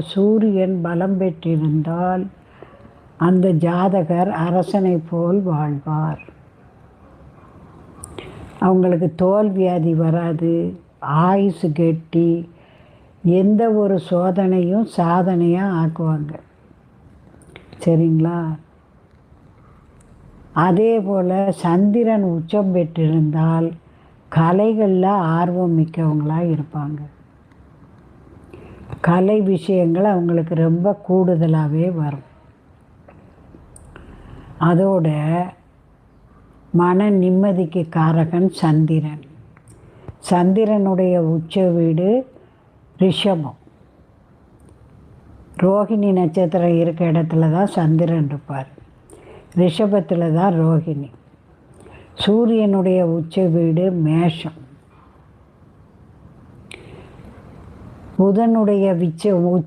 சூரியன் பலம் பெற்றிருந்தால் அந்த ஜாதகர் அரசனை போல் வாழ்வார். அவங்களுக்கு தோல் வியாதி வராது ஆயுசு கெட்டி எந்த ஒரு சோதனையும் சாதனையாக ஆக்குவாங்க. சரிங்களா? அதே போல் சந்திரன் உச்சம் பெற்றிருந்தால் கலைகளில் ஆர்வம் மிக்கவங்களாக இருப்பாங்க. கலை விஷயங்கள் அவங்களுக்கு ரொம்ப கூடுதலாகவே வரும். அதோட மன நிம்மதிக்கு காரகன் சந்திரன். சந்திரனுடைய உச்ச வீடு ரிஷபம். ரோகிணி நட்சத்திரம் இருக்க இடத்துல தான் சந்திரன் இருப்பார். ரிஷபத்தில் தான் ரோகிணி சூரியனுடைய உச்ச வீடு மேஷம். புதனுடைய விச்ச